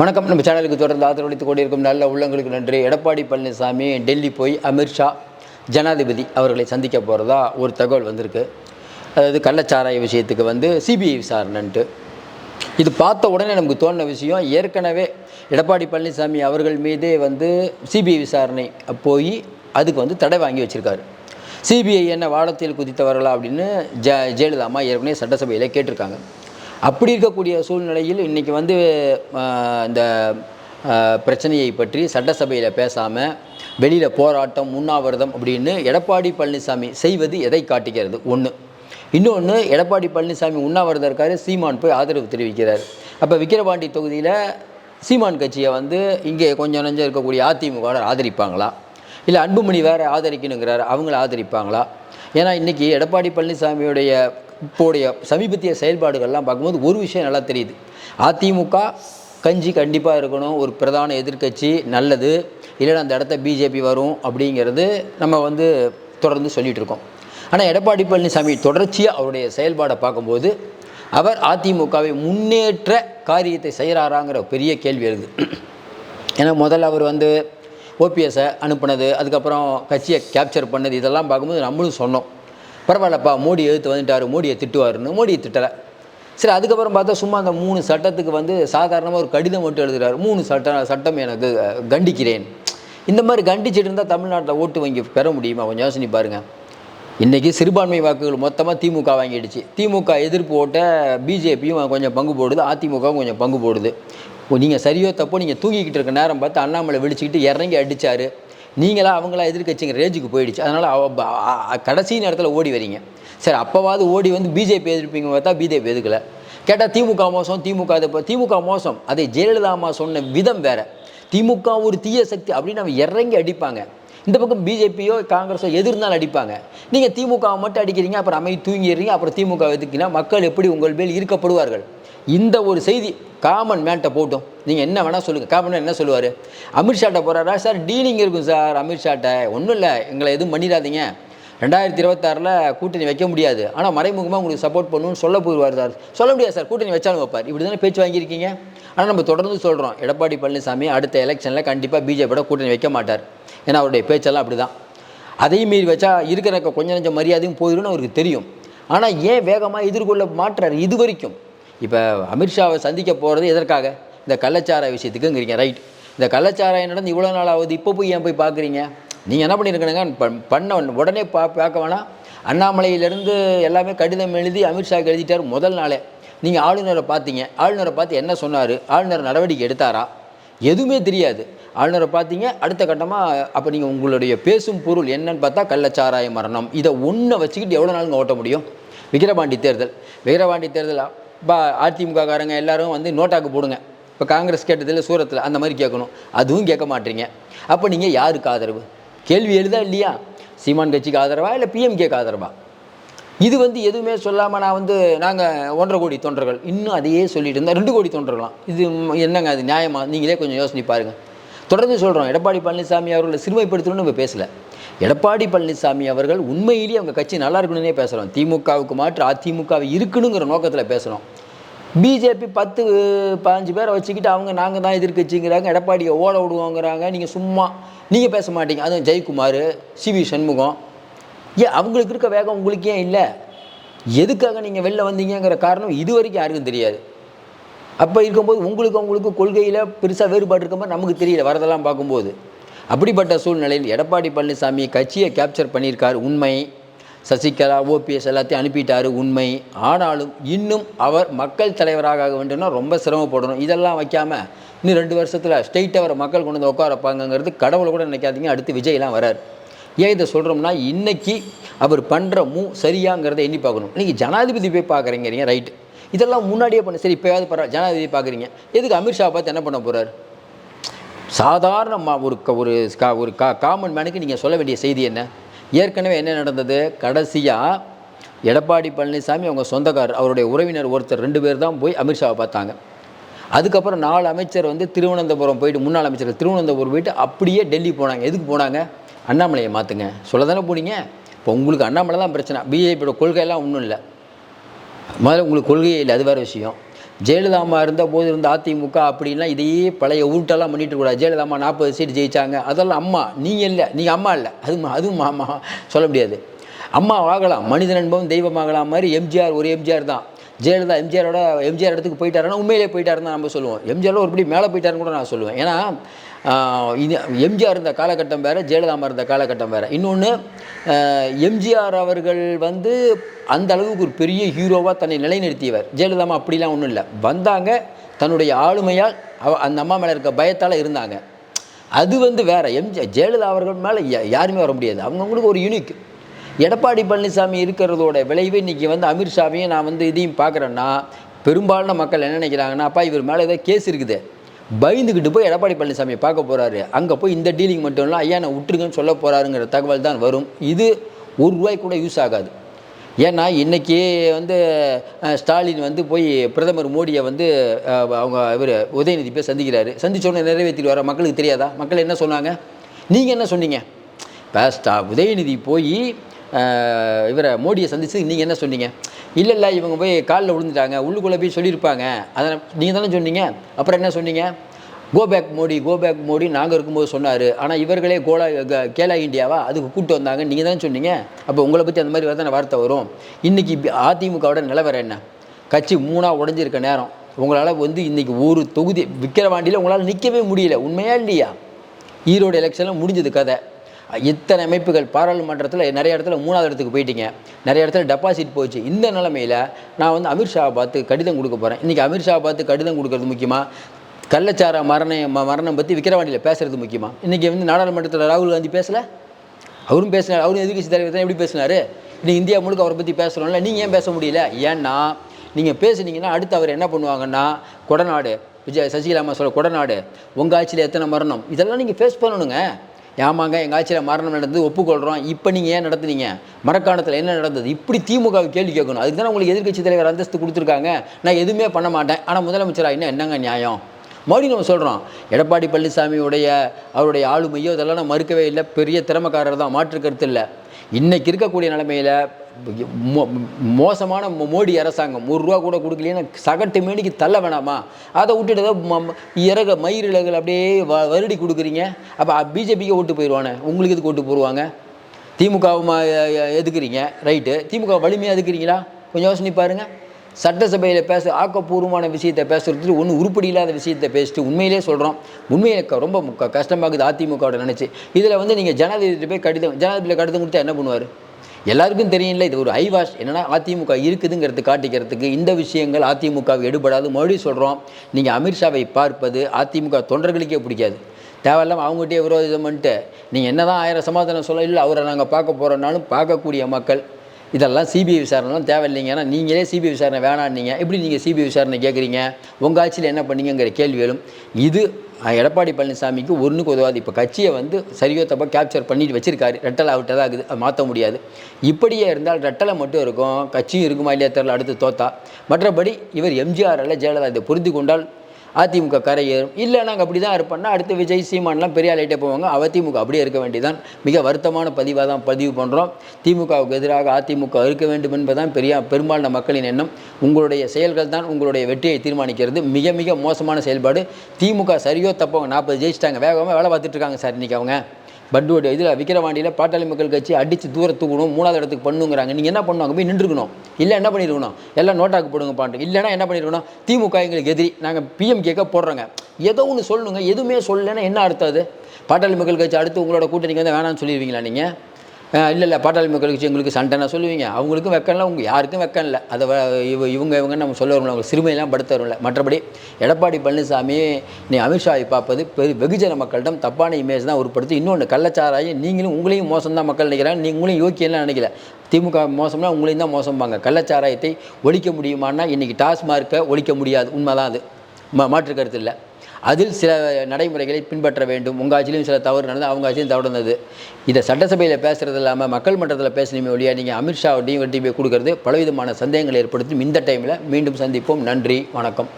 வணக்கம். நம்ம சேனலுக்கு தொடர்ந்து ஆதரவளித்துக் கொண்டிருக்கும் நல்ல உள்ளங்களுக்கு நன்றி. எடப்பாடி பழனிசாமி டெல்லி போய் அமித்ஷா ஜனாதிபதி அவர்களை சந்திக்க போகிறதா ஒரு தகவல் வந்திருக்கு. அதாவது கள்ளச்சாராய விஷயத்துக்கு வந்து சிபிஐ விசாரணைன்ட்டு. இது பார்த்த உடனே நமக்கு தோணின விஷயம் ஏற்கனவே எடப்பாடி பழனிசாமி அவர்கள் மீதே வந்து சிபிஐ விசாரணை போய் அதுக்கு வந்து தடை வாங்கி வச்சுருக்காரு. சிபிஐ என்ன வாழத்தில் குதித்தவர்களா அப்படின்னு ஜ ஜெயலலிதா அம்மா ஏற்கனவே சட்டசபையில் கேட்டிருக்காங்க. அப்படி இருக்கக்கூடிய சூழ்நிலையில் இன்றைக்கி வந்து இந்த பிரச்சனையை பற்றி சட்டசபையில் பேசாமல் வெளியில் போராட்டம் உண்ணாவிரதம் அப்படின்னு எடப்பாடி பழனிசாமி செய்வது எதை காட்டுகிறது? ஒன்று இன்னொன்று எடப்பாடி பழனிசாமி உண்ணாவிரதம் இருக்காரு சீமான் போய் ஆதரவு தெரிவிக்கிறார். அப்போ விக்கிரவாண்டி தொகுதியில் சீமான் கட்சியை வந்து இங்கே கொஞ்சம் நஞ்சம் இருக்கக்கூடிய அதிமுக ஆதரிப்பாங்களா? இல்லை அன்புமணி வேறு ஆதரிக்கணுங்கிறாரு அவங்கள ஆதரிப்பாங்களா? ஏன்னா இன்றைக்கி எடப்பாடி பழனிசாமியுடைய இப்போடைய சமீபத்திய செயல்பாடுகள்லாம் பார்க்கும்போது ஒரு விஷயம் நல்லா தெரியுது. அதிமுக கஞ்சி கண்டிப்பாக இருக்கணும் ஒரு பிரதான எதிர்க்கட்சி நல்லது. இல்லைன்னா அந்த இடத்த பிஜேபி வரும் அப்படிங்கிறது நம்ம வந்து தொடர்ந்து சொல்லிகிட்டு இருக்கோம். ஆனால் எடப்பாடி பழனிசாமி தொடர்ச்சியாக அவருடைய செயல்பாடை பார்க்கும்போது அவர் அதிமுகவை முன்னேற்ற காரியத்தை செய்கிறாராங்கிற பெரிய கேள்வி எழுது. ஏன்னா முதல்ல அவர் வந்து ஓபிஎஸ்ஸை அனுப்புனது அதுக்கப்புறம் கட்சியை கேப்சர் பண்ணது இதெல்லாம் பார்க்கும்போது நம்மளும் சொன்னோம். பரவாயில்லப்பா மோடி எழுத்து வந்துட்டார் மோடியை திட்டுவாருன்னு. மோடியை திட்டலை. சரி அதுக்கப்புறம் பார்த்தா சும்மா அந்த மூணு சட்டத்துக்கு வந்து சாதாரணமாக ஒரு கடிதம் மட்டும் எழுதுகிறார் மூணு சட்டம் சட்டம் எனக்கு கண்டிக்கிறேன். இந்த மாதிரி கண்டிச்சுட்டு இருந்தால் தமிழ்நாட்டில் ஓட்டு வங்கி பெற முடியுமா? கொஞ்சம் யோசனை பாருங்கள் இன்றைக்கி சிறுபான்மை வாக்குகள் மொத்தமாக திமுக வாங்கிடுச்சு. திமுக எதிர்ப்பு ஓட்ட பிஜேபியும் கொஞ்சம் பங்கு போடுது அதிமுகவும் கொஞ்சம் பங்கு போடுது. நீங்கள் சரியோ தப்போ நீங்கள் தூங்கிக்கிட்டு இருக்க நேரம் பார்த்து அண்ணாமலை விழிச்சிக்கிட்டு இறங்கி அடித்தார் நீங்களா அவங்களா எதிர்க்கட்சிங்க ரேஞ்சுக்கு போயிடுச்சு. அதனால் அவ கடைசி நேரத்தில் ஓடி வரீங்க. சரி அப்போவாது ஓடி வந்து பிஜேபி எதிர்ப்பீங்க பார்த்தா பிஜேபி எதுக்கலை? கேட்டால் திமுக மோசம் திமுக இது இப்போ திமுக மோசம். அதை ஜெயலலிதா அம்மா சொன்ன விதம் வேறு. திமுக ஒரு தீய சக்தி அப்படின்னு அவன் இறங்கி அடிப்பாங்க. இந்த பக்கம் பிஜேபியோ காங்கிரஸோ எதிர்ந்தாலும் அடிப்பாங்க. நீங்கள் திமுக மட்டும் அடிக்கிறீங்க அப்புறம் அமை தூங்கிடுறீங்க அப்புறம் திமுக எதுக்கினா மக்கள் எப்படி உங்கள் மேல் ஈர்க்கப்படுவார்கள்? இந்த ஒரு செய்தி காமன் மேன்ட்ட போட்டும். நீங்கள் என்ன வேணால் சொல்லுங்கள் காமன் என்ன சொல்லுவார்? அமித்ஷாட்ட போகிறாரா சார் டீலிங் இருக்கும் சார் அமித்ஷாட்ட. ஒன்றும் இல்லை. எங்களை எதுவும் பண்ணிடாதீங்க. ரெண்டாயிரத்தி இருபத்தாறில் கூட்டணி வைக்க முடியாது. ஆனால் மறைமுகமாக உங்களுக்கு சப்போர்ட் பண்ணணும்னு சொல்ல போயிடுவார் சார். சொல்ல முடியாது சார். கூட்டணி வச்சாலும் வைப்பார். இப்படி தானே பேச்சு வாங்கியிருக்கீங்க? ஆனால் நம்ம தொடர்ந்து சொல்கிறோம் எடப்பாடி பழனிசாமி அடுத்த எலெக்ஷனில் கண்டிப்பாக பிஜேபியோட கூட்டணி வைக்க மாட்டார். ஏன்னா அவருடைய பேச்செல்லாம் அப்படி தான் அதையும் மீறி வச்சா இருக்கிற கொஞ்சம் கொஞ்சம் மரியாதையும் போயிடும்னு அவருக்கு தெரியும். ஆனால் ஏன் வேகமாக எதிர்கொள்ள மாட்டுறாரு? இது வரைக்கும். இப்போ அமித்ஷாவை சந்திக்க போகிறது எதற்காக? இந்த கள்ளச்சார விஷயத்துக்குங்கிறீங்க. ரைட் இந்த கள்ளச்சாராயம் நடந்து இவ்வளோ நாள் ஆகுது. இப்போ போய் ஏன் போய் பார்க்குறீங்க நீங்கள் என்ன பண்ணியிருக்கணுங்க ப- பண்ண உடனே பா பார்க்க வேணாம். அண்ணாமலையிலேருந்து எல்லாமே கடிதம் எழுதி அமித்ஷாக்கு எழுதிட்டார் முதல் நாளே. நீங்கள் ஆளுநரை பார்த்தீங்க. ஆளுநரை பார்த்து என்ன சொன்னார்? ஆளுநர் நடவடிக்கை எடுத்தாரா? எதுவுமே தெரியாது. ஆளுநரை பார்த்தீங்க. அடுத்த கட்டமாக அப்போ நீங்கள் உங்களுடைய பேசும் பொருள் என்னன்னு பார்த்தா கள்ளச்சாராய மரணம். இதை ஒன்றை வச்சுக்கிட்டு எவ்வளோ நாளுங்க ஓட்ட முடியும்? விக்கிரவாண்டி தேர்தல். விக்கிரவாண்டி தேர்தல்? பா அதிமுக காரங்க வந்து நோட்டாக்கு போடுங்க. இப்போ காங்கிரஸ் கேட்டதில் சூரத்தில் அந்த மாதிரி கேட்கணும். அதுவும் கேட்க மாட்டீங்க. அப்போ நீங்கள் யாருக்கு ஆதரவு? கேள்வி எழுதா இல்லையா? சீமான் கட்சிக்கு ஆதரவா இல்லை பிஎம்கேக்கு ஆதரவா? இது வந்து எதுவுமே சொல்லாமல் நான் வந்து நாங்கள் ஒன்றரை கோடி தொண்டர்கள். இன்னும் அதையே சொல்லிட்டு இருந்தால் ரெண்டு கோடி தொண்டர்களாம் இது என்னங்க அது நியாயமாக நீங்களே கொஞ்சம் யோசனை பாருங்கள் தொடர்ந்து சொல்கிறோம் எடப்பாடி பழனிசாமி அவர்களை சிறுமைப்படுத்தணும்னு நம்ம பேசலை. எடப்பாடி பழனிசாமி அவர்கள் உண்மையிலேயே அவங்க கட்சி நல்லா இருக்கணும்னே பேசுகிறோம் திமுகவுக்கு மாற்று அதிமுகவை இருக்கணுங்கிற நோக்கத்தில் பேசுகிறோம் பிஜேபி பத்து பதினஞ்சு பேரை வச்சுக்கிட்டு அவங்க நாங்கள் தான் எதிர்க்கட்சிங்கிறாங்க எடப்பாடியை ஓட விடுவோங்கிறாங்க. நீங்கள் சும்மா நீங்கள் பேச மாட்டீங்க. அதுவும் ஜெயக்குமார் சிவி சண்முகம். ஏன் அவங்களுக்கு இருக்க வேகம் உங்களுக்கு ஏன் இல்லை? எதுக்காக நீங்கள் வெளில வந்தீங்கிற காரணம் இது வரைக்கும் யாருக்கும் தெரியாது. அப்போ இருக்கும்போது உங்களுக்கு அவங்களுக்கு கொள்கையில் பெருசாக வேறுபாடு இருக்க மாதிரி நமக்கு தெரியல வரதெல்லாம் பார்க்கும்போது. அப்படிப்பட்ட சூழ்நிலையில் எடப்பாடி பழனிசாமி கட்சியை கேப்சர் பண்ணியிருக்கார் உண்மை. சசிகலா ஓபிஎஸ் எல்லாத்தையும் அனுப்பிட்டார் உண்மை. ஆனாலும் இன்னும் அவர் மக்கள் தலைவராக ஆக வேண்டும்னா ரொம்ப சிரமப்படணும். இதெல்லாம் வைக்காமல் இன்னும் ரெண்டு வருஷத்தில் ஸ்ட்ரெயிட்டாக அவரை மக்கள் கொண்டு வந்து உட்கார வைப்பாங்கங்கிறது கடவுளை கூட நினைக்காதீங்க. அடுத்து விஜய்லாம் வரார். ஏன் இதை சொல்கிறோம்னா இன்றைக்கி அவர் பண்ணுற மூ சரியாங்கிறத எண்ணி பார்க்கணும். இன்றைக்கி ஜனாதிபதி போய் பார்க்குறீங்க ரைட்டு இதெல்லாம் முன்னாடியே பண்ண. சரி இப்போயாவது பரவாயில்ல ஜனாதிபதி பார்க்குறீங்க. எதுக்கு அமித்ஷா பார்த்து என்ன பண்ண போகிறார் சாதாரணமாக ஒரு க- ஒரு கா- ஒரு கா காமன் மேனுக்கு நீங்கள் சொல்ல வேண்டிய செய்தி என்ன? ஏற்கனவே என்ன நடந்தது? கடைசியாக எடப்பாடி பழனிசாமி அவங்க சொந்தக்காரர் அவருடைய உறவினர் ஒருத்தர் ரெண்டு பேர் தான் போய் அமித்ஷாவை பார்த்தாங்க. அதுக்கப்புறம் நாலு அமைச்சர் வந்து திருவனந்தபுரம் போயிட்டு முன்னாள் அமைச்சர் திருவனந்தபுரம் போயிட்டு அப்படியே டெல்லி போனாங்க. எதுக்கு போனாங்க? அண்ணாமலையை மாற்றுங்க சொல்ல தானே போனீங்க? இப்போ உங்களுக்கு அண்ணாமலை தான் பிரச்சனை. பிஜேபியோட கொள்கையெல்லாம் ஒன்றும் இல்லை. முதல்ல உங்களுக்கு கொள்கையே இல்லை. அது வேறு விஷயம். ஜெயலலிதாமா அம்மா இருந்த போது இருந்த அதிமுக அப்படின்னா இதையே பழைய உருட்டெல்லாம் பண்ணிட்டு கூடாது ஜெயலலிதாமா நாற்பது சீட் ஜெயிச்சாங்க. அதெல்லாம் அம்மா நீங்கள் இல்லை நீங்கள் அம்மா இல்லை. அது அதுவும் அம்மா சொல்ல முடியாது. அம்மா ஆகலாம் மனிதன் என்பவன் தெய்வமாகலாம் மாதிரி எம்ஜிஆர் ஒரு எம்ஜிஆர் தான். ஜெயலலிதா எம்ஜிஆரோட எம்ஜிஆர் இடத்துக்கு போயிட்டாருன்னா உண்மையிலே போயிட்டாருன்னு தான் நம்ம சொல்லுவோம். எம்ஜிஆரில் ஒருபடி மேலே போயிட்டாருன்னு கூட நான் சொல்லுவேன். ஏன்னா இது எம்ஜிஆர் இருந்த காலகட்டம் வேறு ஜெயலலிதா இருந்த காலகட்டம் வேறு. இன்னொன்று எம்ஜிஆர் அவர்கள் வந்து அந்த அளவுக்கு ஒரு பெரிய ஹீரோவாக தன்னை நிலைநிறுத்தியவர். ஜெயலலிதாமா அப்படிலாம் ஒன்றும் இல்லை. வந்தாங்க தன்னுடைய ஆளுமையால் அவ அந்த அம்மா மேலே இருக்க பயத்தால் இருந்தாங்க. அது வந்து வேறு. எம்ஜி ஜெயலலிதா அவர்கள் மேலே யாருமே வர முடியாது. அவங்கவுங்களுக்கு ஒரு யூனிக் எடப்பாடி பழனிசாமி இருக்கிறதோட விளைவு இன்றைக்கி வந்து அமித்ஷாவையும் நான் வந்து இதையும் பார்க்குறேன்னா பெரும்பாலான மக்கள் என்ன நினைக்கிறாங்கன்னா அப்பா இவர் மேலே ஏதோ கேஸ் இருக்குது. பயந்துக்கிட்டு போய் எடப்பாடி பழனிசாமியை பார்க்க போகிறாரு அங்கே போய் இந்த டீலிங் மட்டும் இல்லை ஐயா நான் விட்டுருங்கன்னு சொல்ல போகிறாருங்கிற தகவல் தான் வரும். இது ஒரு ரூபாய் கூட யூஸ் ஆகாது. ஏன்னா இன்றைக்கி வந்து ஸ்டாலின் வந்து போய் பிரதமர் மோடியை வந்து அவங்க இவர் உதயநிதி போய் சந்திக்கிறாரு. சந்திச்சோடனே நிறைவேற்றிட்டு வர மக்களுக்கு தெரியாதா? மக்கள் என்ன சொன்னாங்க? நீங்கள் என்ன சொன்னீங்க? இப்போ ஸ்டா உதயநிதி போய் இவரை மோடியை சந்திச்சு நீங்கள் என்ன சொன்னீங்க? இல்லை இல்லை இவங்க போய் காலில் விழுந்துட்டாங்க. உள்ளுக்குள்ளே போய் சொல்லியிருப்பாங்க. அதை நீங்கள் தானே சொன்னீங்க? அப்புறம் என்ன சொன்னீங்க? Go back Modi go back Modi. நாங்கள் இருக்கும்போது சொன்னார். ஆனால் இவர்களே கோலா க- கேலா இந்தியாவா? அதுக்கு கூப்பிட்டு வந்தாங்க. நீங்கள் தானே சொன்னீங்க? அப்போ உங்களை பற்றி அந்த மாதிரி வரதான வார்த்தை வரும்? இன்றைக்கி அதிமுகவோட நிலவரம் என்ன? கட்சி மூணாக உடஞ்சிருக்க நேரம். உங்களால் வந்து இன்றைக்கி ஒரு தொகுதி விற்கிற வாண்டியில் உங்களால் நிற்கவே முடியல. உண்மையா இல்லையா? ஈரோடு எலெக்ஷனில் முடிஞ்சது கதை. இத்தனை அமைப்புகள் பாராளுமன்றத்தில் நிறைய இடத்துல மூணாவது இடத்துக்கு போயிட்டீங்க. நிறைய இடத்துல டெபாசிட் போச்சு. இந்த நிலைமையில் நான் வந்து அமித்ஷாவை பார்த்து கடிதம் கொடுக்க போகிறேன் இன்றைக்கி அமித்ஷா பார்த்து கடிதம் கொடுக்கறது முக்கியமாக கள்ளச்சார மரணம் ம- மரணம் பற்றி விக்கிரவாண்டியில் பேசுகிறது முக்கியமாக இன்றைக்கி வந்து நாடாளுமன்றத்தில் ராகுல் காந்தி பேசலை? அவரும் பேசினார். அவரும் எதிர்கட்சி தலைவர் தான் எப்படி பேசினார்? இன்னைக்கு இந்தியா முழுக்க அவரை பற்றி பேசுகிறோம்ல நீங்கள் ஏன் பேச முடியல? ஏன்னா நீங்கள் பேசுனீங்கன்னா அடுத்து அவர் என்ன பண்ணுவாங்கன்னா கொடநாடு விஜய் சசிகலாமா சொல்ல கொடநாடு உங்கள் ஆட்சியில் எத்தனை மரணம்? இதெல்லாம் நீங்கள் ஃபேஸ் பண்ணணுங்க. ஏமாங்க எங்கள் ஆட்சியில் மரணம் நடந்தது ஒப்புக்கொள்கிறோம் இப்போ நீங்கள் ஏன் நடத்துனீங்க? மரக்காணத்தில் என்ன நடந்தது? இப்படி திமுக கேள்வி கேட்கணும். அதுக்கு தானே உங்களுக்கு எதிர்கட்சி தலைவர் அந்தஸ்து கொடுத்துருக்காங்க. நான் எதுவுமே பண்ண மாட்டேன். ஆனால் முதலமைச்சராக இன்னும் என்னங்க நியாயம்? மறுபடியும் நம்ம சொல்கிறோம் எடப்பாடி பழனிசாமியுடைய அவருடைய ஆளுமையோ இதெல்லாம் நான் மறுக்கவே இல்லை. பெரிய திறமைக்காரர் தான் மாற்று கருத்து இல்லை. இன்றைக்கி இருக்கக்கூடிய நிலமையில் மோசமான மோடி அரசாங்கம். ஒரு ரூபா கூட கொடுக்கலையேன்னு சகட்டு மேனிக்கு தள்ள வேணாமா? அதை விட்டுட்டு ஏதோ ம- ம- இறக அப்படியே வ வருடி கொடுக்குறீங்க. அப்போ பிஜேபிக்கு ஓட்டு போயிடுவானே? உங்களுக்கு எதுக்கு ஓட்டு போடுவாங்க? திமுகவுமா எதுக்குறீங்க? ரைட்டு. திமுக வலிமையாக எதுக்குறீங்களா? கொஞ்சம் யோசனை பாருங்க. சட்டசபையில் பேச ஆக்கப்பூர்வமான விஷயத்தை பேசுகிறதுக்கு ஒன்றும் உருப்படி இல்லாத விஷயத்தை பேசிட்டு உண்மையிலே சொல்கிறோம் உண்மையிலே ரொம்ப க- கஷ்டமாகுது அதிமுகவோட நினச்சி. இதில் வந்து நீங்கள் ஜனாதிபதி போய் கடிதம் ஜனாதிபதியில் கடிதம் கொடுத்தா என்ன பண்ணுவார்? எல்லாருக்கும் தெரியல இது ஒரு ஐவாஷ். என்னன்னா அதிமுக இருக்குதுங்கிறது காட்டிக்கிறதுக்கு இந்த விஷயங்கள் அதிமுகவை எடுபடாது. மறுபடியும் சொல்கிறோம் நீங்கள் அமித்ஷாவை பார்ப்பது அதிமுக தொண்டர்களுக்கே பிடிக்காது. தேவையில்லாமல் அவங்ககிட்டயே விரோதம் பண்ணிட்டு நீங்கள் என்ன தான் ஆயிரம் சமாதானம் சொல்ல இல்லை அவரை நாங்கள் பார்க்க போகிறோன்னாலும் பார்க்கக்கூடிய மக்கள் இதெல்லாம் சிபிஐ விசாரணைலாம் தேவையில்லைங்க. ஏன்னா நீங்களே சிபிஐ விசாரணை வேணான்னீங்க. எப்படி நீங்கள் சிபிஐ விசாரணை கேட்குறீங்க உங்கள் ஆட்சியில் என்ன பண்ணீங்கங்கிற கேள்வி எழும். இது எடப்பாடி பழனிசாமிக்கு ஒன்றுக்கு உதவாது இப்போ கட்சியை வந்து சரியோ தப்பா கேப்சர் பண்ணிட்டு வச்சிருக்காரு. ரெட்டலை அவுட்டதாக இருக்குது. அது மாற்ற முடியாது. இப்படியே இருந்தால் ரெட்டலை மட்டும் இருக்கும். கட்சியும் இருக்குமா இல்லையா தெரில அடுத்து தோத்தா. மற்றபடி இவர் எம்ஜிஆர் அல்ல ஜெயலலிதா இதை புரிந்து கொண்டால் அதிமுக கரை ஏறும். இல்லை நாங்கள் அப்படி தான் இருப்போம்னா அடுத்து விஜய் சீமான்லாம் பெரிய ஆளையிட்டே போவாங்க. அதிமுக அப்படியே இருக்க வேண்டியதான் மிக வருத்தமான பதிவாக தான் பதிவு பண்ணுறோம் திமுகவுக்கு எதிராக அதிமுக இருக்க வேண்டும் என்பதுதான் பெரிய பெரும்பாலான மக்களின் எண்ணம். உங்களுடைய செயல்கள் தான் உங்களுடைய வெற்றியை தீர்மானிக்கிறது. மிக மிக மோசமான செயல்பாடு. திமுக சரியோ தப்போ நாற்பது ஜெயிச்சிட்டாங்க. வேகமாக வேலை பார்த்துட்டு இருக்காங்க சார் இன்றைக்கி அவங்க. பட்டுவோட இதில் விக்கிரவாண்டியில் பாட்டாளி மக்கள் கட்சி அடித்து தூர தூக்கணும் மூணாவது இடத்துக்கு பண்ணுங்கிறாங்க. நீங்கள் என்ன பண்ணுவாங்க போய் நின்றுக்கணும். இல்லை என்ன பண்ணியிருக்கணும் எல்லாம் நோட்டாக்கு போடுங்க பாட்டு. இல்லைன்னா என்ன பண்ணியிருக்கணும் திமுக எங்களுக்கு எதிரி. நாங்கள் பிஎம்கேக்க போடுறோங்க. ஏதோ ஒன்று சொல்லணுங்க எதுவுமே சொல்லலைன்னா என்ன அர்த்தம் அது? பாட்டாளி மக்கள் கட்சி அடுத்து உங்களோட கூட்டணிக்கு வந்து வேணாம்னு சொல்லிடுவீங்களா நீங்கள் இல்லை இல்லை பாட்டாளி மக்கள் கட்சி எங்களுக்கு சண்டைனா சொல்லுவீங்க. அவங்களுக்கும் வெக்கம்ல உங்கள் யாருக்கும் வெக்கம் இல்லை. அதை இவ இவங்க இவங்க நம்ம சொல்ல வரல அவங்க சிறுமையெல்லாம் படுத்த வரும்ல. மற்றபடி எடப்பாடி பழனிசாமி நீ அமித்ஷாவை பார்ப்பது பெரு வெகுஜன மக்களிடம் தப்பான இமேஜ் தான் உருப்படுத்தி இன்னொன்று கள்ளச்சாராயம் நீங்களும் உங்களையும் மோசம் தான் மக்கள் நினைக்கிறாங்க. நீங்களும் யோக்கியெல்லாம் நினைக்கல. திமுக மோசம்னா உங்களையும் தான் மோசம்பாங்க. கள்ளச்சாராயத்தை ஒழிக்க முடியுமான்னா இன்றைக்கி டாஸ்மார்க்கை ஒழிக்க முடியாது. உண்மைதான் அது. மா மாற்று கருத்து இல்லை. அதில் சில நடைமுறைகளை பின்பற்ற வேண்டும். உங்கள் ஆட்சியிலும் சில தவறு நடந்தது அவங்க ஆட்சியும் தவறு நடந்தது. இதை சட்டசபையில் பேசுறது இல்லாமல் மக்கள் மன்றத்தில் பேசணுமே ஒழியா நீங்கள் அமித்ஷாவட்டையும் வெட்டி போய் கொடுக்கறது பலவிதமான சந்தேகங்களை ஏற்படுத்தும் இந்த டைமில் மீண்டும் சந்திப்போம். நன்றி வணக்கம்.